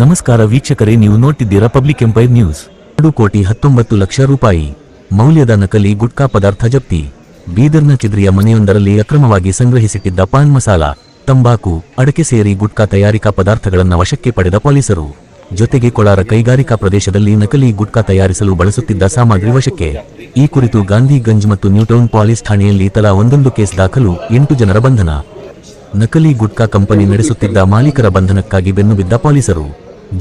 ನಮಸ್ಕಾರ ವೀಕ್ಷಕರೇ, ನೀವು ನೋಡ್ತಿದ್ದೀರಾ ಪಬ್ಲಿಕ್ ಎಂಪೈರ್ ನ್ಯೂಸ್. ಎರಡು ಕೋಟಿ ಹತ್ತೊಂಬತ್ತು ಲಕ್ಷ ರೂಪಾಯಿ. ಮೌಲ್ಯದ ನಕಲಿ ಗುಟ್ಕಾ ಪದಾರ್ಥ ಜಪ್ತಿ. ಬೀದರ್ನ ಚಿದ್ರಿಯ ಮನೆಯೊಂದರಲ್ಲಿ ಅಕ್ರಮವಾಗಿ ಸಂಗ್ರಹಿಸಿಟ್ಟಿದ್ದ ಪಾನ್ ಮಸಾಲ, ತಂಬಾಕು, ಅಡಕೆ ಸೇರಿ ಗುಟ್ಕಾ ತಯಾರಿಕಾ ಪದಾರ್ಥಗಳನ್ನು ವಶಕ್ಕೆ ಪಡೆದ ಪೊಲೀಸರು. ಜೊತೆಗೆ ಕೊಳಾರ ಕೈಗಾರಿಕಾ ಪ್ರದೇಶದಲ್ಲಿ ನಕಲಿ ಗುಟ್ಕಾ ತಯಾರಿಸಲು ಬಳಸುತ್ತಿದ್ದ ಸಾಮಗ್ರಿ ವಶಕ್ಕೆ. ಈ ಕುರಿತು ಗಾಂಧಿಗಂಜ್ ಮತ್ತು ನ್ಯೂಟೌನ್ ಪಾಲಿಸ್ ಠಾಣೆಯಲ್ಲಿ ತಲಾ ಒಂದೊಂದು ಕೇಸ್ ದಾಖಲು, ಎಂಟು ಜನರ ಬಂಧನ. ನಕಲಿ ಗುಟ್ಕಾ ಕಂಪನಿ ನಡೆಸುತ್ತಿದ್ದ ಮಾಲೀಕರ ಬಂಧನಕ್ಕಾಗಿ ಬೆನ್ನುಬಿದ್ದ ಪೊಲೀಸರು.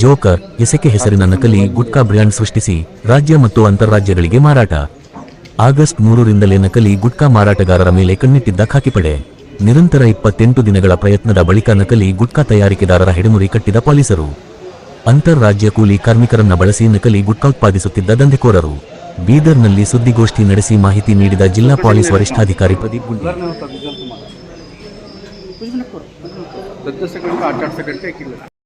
ಜೋಕರ್ ಎಸೆಕೆ ಹೆಸರಿನ ನಕಲಿ ಗುಟ್ಕಾ ಬ್ರ್ಯಾಂಡ್ ಸೃಷ್ಟಿಸಿ ರಾಜ್ಯ ಮತ್ತು ಅಂತಾರಾಜ್ಯಗಳಿಗೆ ಮಾರಾಟ. ಆಗಸ್ಟ್ ಮೂರರಿಂದಲೇ ನಕಲಿ ಗುಟ್ಕಾ ಮಾರಾಟಗಾರರ ಮೇಲೆ ಕಣ್ಣಿಟ್ಟಿದ್ದ ಖಾಕಿಪಡೆ. ನಿರಂತರ ಇಪ್ಪತ್ತೆಂಟು ದಿನಗಳ ಪ್ರಯತ್ನದ ಬಳಿಕ ನಕಲಿ ಗುಟ್ಕಾ ತಯಾರಿಕೆದಾರರ ಹೆಡೆಮುರಿ ಕಟ್ಟಿದ ಪೊಲೀಸರು. ಅಂತಾರಾಜ್ಯ ಕೂಲಿ ಕಾರ್ಮಿಕರನ್ನ ಬಳಸಿ ನಕಲಿ ಗುಟ್ಕಾ ಉತ್ಪಾದಿಸುತ್ತಿದ್ದ ದಂಧೆಕೋರರು. ಬೀದರ್ನಲ್ಲಿ ಸುದ್ದಿಗೋಷ್ಠಿ ನಡೆಸಿ ಮಾಹಿತಿ ನೀಡಿದ ಜಿಲ್ಲಾ ಪೊಲೀಸ್ ವರಿಷ್ಠಾಧಿಕಾರಿ ಪ್ರದೀಪ್ ಗುಂಡಿ.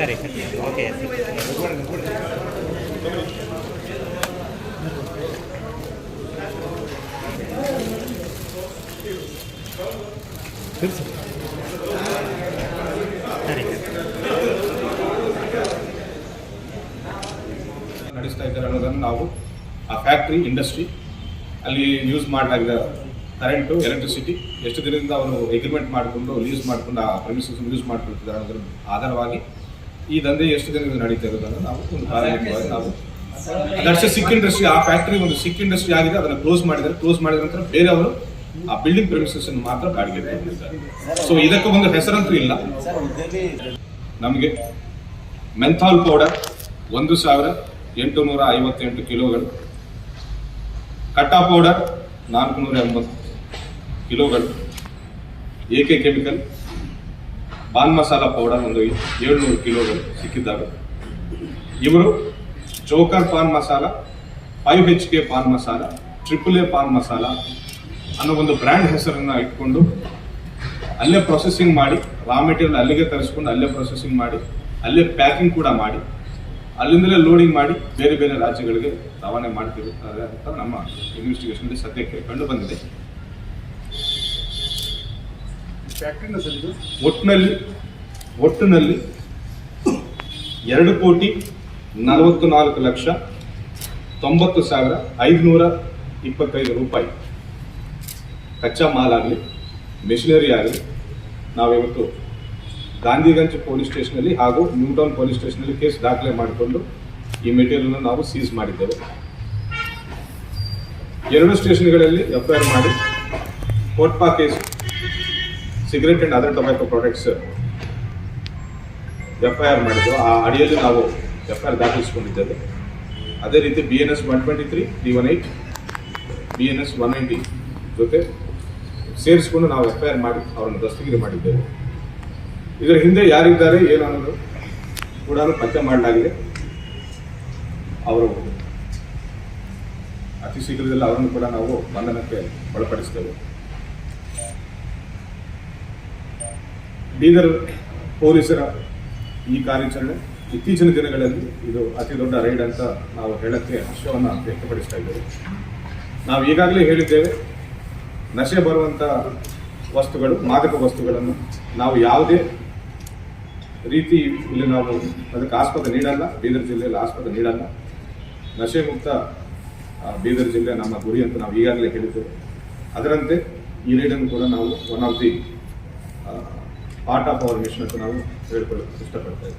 ಸರಿ. ಓಕೆ ಸರಿ. ನಡೆಸ್ತಾ ಇದ್ದಾರೆ ಅನ್ನೋದನ್ನು ನಾವು ಆ ಫ್ಯಾಕ್ಟ್ರಿ ಇಂಡಸ್ಟ್ರಿ ಅಲ್ಲಿ ಯೂಸ್ ಮಾಡಲಾಗಿದೆ ಕರೆಂಟು ಎಲೆಕ್ಟ್ರಿಸಿಟಿ ಎಷ್ಟು ದಿನದಿಂದ ಅವರು ಎಗ್ರಿಮೆಂಟ್ ಮಾಡಿಕೊಂಡು ಲೀಸ್ ಮಾಡಿಕೊಂಡು, ಆ ಪ್ರಮಿಸಸ್ ಯೂಸ್ ಮಾಡ್ಕೊಳ್ತಿದ್ದಾರೆ ಅನ್ನೋದ್ರ ಆಧಾರವಾಗಿ ಈ ದಂಧೆ ಎಷ್ಟು ದಿನದಿಂದ ನಡೀತಾ ಇರೋದನ್ನು ನಾವು ಒಂದು ಪ್ರಾರಂಭಿಕವಾಗಿ ನಾವು ಅದಷ್ಟೇ ಸಿಕ್ ಇಂಡಸ್ಟ್ರಿ, ಆ ಫ್ಯಾಕ್ಟರಿ ಒಂದು ಸಿಕ್ ಇಂಡಸ್ಟ್ರಿ ಆಗಿದೆ, ಅದನ್ನು ಕ್ಲೋಸ್ ಮಾಡಿದ್ದಾರೆ. ಕ್ಲೋಸ್ ಮಾಡಿದ ನಂತರ ಬೇರೆಯವರು ಆ ಬಿಲ್ಡಿಂಗ್ ಪ್ರಮಿಸಸ್ ಮಾತ್ರ ಬಾಡಿಗೆ ಸೊ ಇದಕ್ಕೂ ಒಂದು ಹೆಸರಂತೂ ಇಲ್ಲ. ನಮಗೆ ಮೆಂಥಾಲ್ ಪೌಡರ್ ಒಂದು ಸಾವಿರ ಎಂಟು ನೂರ ಐವತ್ತೆಂಟು ಕಿಲೋಗಳು. ಕಟ್ಟಾ ಪೌಡರ್ ನಾಲ್ಕು ನೂರ ಎಂಬತ್ತು ಕಿಲೋಗಳು. A K chemical pan masala powder ಒಂದು ಏಳ್ನೂರು ಕಿಲೋಗಳು ಸಿಕ್ಕಿದ್ದಾವೆ. ಇವರು joker pan masala, five H K pan masala triple A pan masala ಅನ್ನೋ ಒಂದು ಬ್ರ್ಯಾಂಡ್ ಹೆಸರನ್ನು ಇಟ್ಕೊಂಡು ಅಲ್ಲೇ ಪ್ರೊಸೆಸಿಂಗ್ ಮಾಡಿ ರಾ ಮೆಟೀರಿಯಲ್ ಅಲ್ಲಿಗೆ ತರಿಸ್ಕೊಂಡು ಅಲ್ಲೇ ಪ್ರೊಸೆಸಿಂಗ್ ಮಾಡಿ, ಅಲ್ಲೇ ಪ್ಯಾಕಿಂಗ್ ಕೂಡ ಮಾಡಿ, ಅಲ್ಲಿಂದಲೇ ಲೋಡಿಂಗ್ ಮಾಡಿ ಬೇರೆ ಬೇರೆ ರಾಜ್ಯಗಳಿಗೆ ರವಾನೆ ಮಾಡ್ತಿರುತ್ತಾರೆ ಅಂತ ನಮ್ಮ ಇನ್ವೆಸ್ಟಿಗೇಷನ್ ಸದ್ಯಕ್ಕೆ ಕಂಡು ಬಂದಿದೆ. ಫ್ಯಾಕ್ಟ್ರಿನ ಸರ್ ಒಟ್ಟಿನಲ್ಲಿ ಒಟ್ಟಿನಲ್ಲಿ ಎರಡು ಕೋಟಿ ನಲವತ್ತು ನಾಲ್ಕು ಲಕ್ಷ ತೊಂಬತ್ತು ಸಾವಿರ ಐದುನೂರ ಇಪ್ಪತ್ತೈದು ರೂಪಾಯಿ. ಕಚ್ಚಾ ಮಾಲ್ ಆಗಲಿ ಮೆಷಿನರಿ ಆಗಲಿ, ನಾವಿವತ್ತು ಗಾಂಧಿಗಂಜ್ ಪೊಲೀಸ್ ಸ್ಟೇಷನಲ್ಲಿ ಹಾಗೂ ನ್ಯೂಟೌನ್ ಪೊಲೀಸ್ ಸ್ಟೇಷನಲ್ಲಿ ಕೇಸ್ ದಾಖಲೆ ಮಾಡಿಕೊಂಡು ಈ ಮೆಟೀರಿಯಲ್ ನಾವು ಸೀಸ್ ಮಾಡಿದ್ದೇವೆ. ಎರಡು ಸ್ಟೇಷನ್ಗಳಲ್ಲಿ ಎಫ್ ಐ ಆರ್ ಮಾಡಿ COTPA case cigarette and other tobacco products F I R ಮಾಡಿದ್ದು ಆ ಅಡಿಯಲ್ಲಿ ನಾವು ಎಫ್ ಐ ದಾಖಲಿಸಿಕೊಂಡಿದ್ದೇವೆ. ಅದೇ ರೀತಿ B N S one twenty three three one eight B N S one ninety ಜೊತೆ ಸೇರಿಸಿಕೊಂಡು ನಾವು ಎಫ್ ಐ ಆರ್ ಮಾಡಿ ಅವರನ್ನು ದಸ್ತಗಿರಿ ಮಾಡಿದ್ದೇವೆ. ಇದರ ಹಿಂದೆ ಯಾರಿದ್ದಾರೆ, ಏನು ಅನ್ನೋದು ಕೂಡ ಪತ್ತೆ ಮಾಡಲಾಗಿದೆ. ಅವರು ಅತಿ ಶೀಘ್ರದಲ್ಲಿ ಅವರನ್ನು ಕೂಡ ನಾವು ಬಂಧನಕ್ಕೆ ಒಳಪಡಿಸ್ತೇವೆ. ಬೀದರ್ ಪೊಲೀಸರ ಈ ಕಾರ್ಯಾಚರಣೆ ಇತ್ತೀಚಿನ ದಿನಗಳಲ್ಲಿ ಇದು ಅತಿ ದೊಡ್ಡ ರೈಡ್ ಅಂತ ನಾವು ಹೇಳಕ್ಕೆ ಹರ್ಷವನ್ನು ವ್ಯಕ್ತಪಡಿಸ್ತಾ ಇದ್ದೇವೆ. ನಾವು ಈಗಾಗಲೇ ಹೇಳಿದ್ದೇವೆ, ನಶೆ ಬರುವಂಥ ವಸ್ತುಗಳು, ಮಾದಕ ವಸ್ತುಗಳನ್ನು ನಾವು ಯಾವುದೇ ರೀತಿ ಇಲ್ಲಿ ನಾವು ಅದಕ್ಕೆ ಆಸ್ಪತ್ರೆ ನೀಡಲ್ಲ, ಬೀದರ್ ಜಿಲ್ಲೆಯಲ್ಲಿ ಆಸ್ಪತ್ರೆ ನೀಡಲ್ಲ. ನಶೆ ಮುಕ್ತ ಬೀದರ್ ಜಿಲ್ಲೆ ನಮ್ಮ ಗುರಿ ಅಂತ ನಾವು ಈಗಾಗಲೇ ಹೇಳಿದ್ದೇವೆ. ಅದರಂತೆ ಈ ರೈಡನ್ನು ಕೂಡ ನಾವು one of the part of our mission ಅಂತ ನಾವು ಹೇಳ್ಕೊಳ್ಳೋಕೆ ಇಷ್ಟಪಡ್ತಾ ಇದ್ದೇವೆ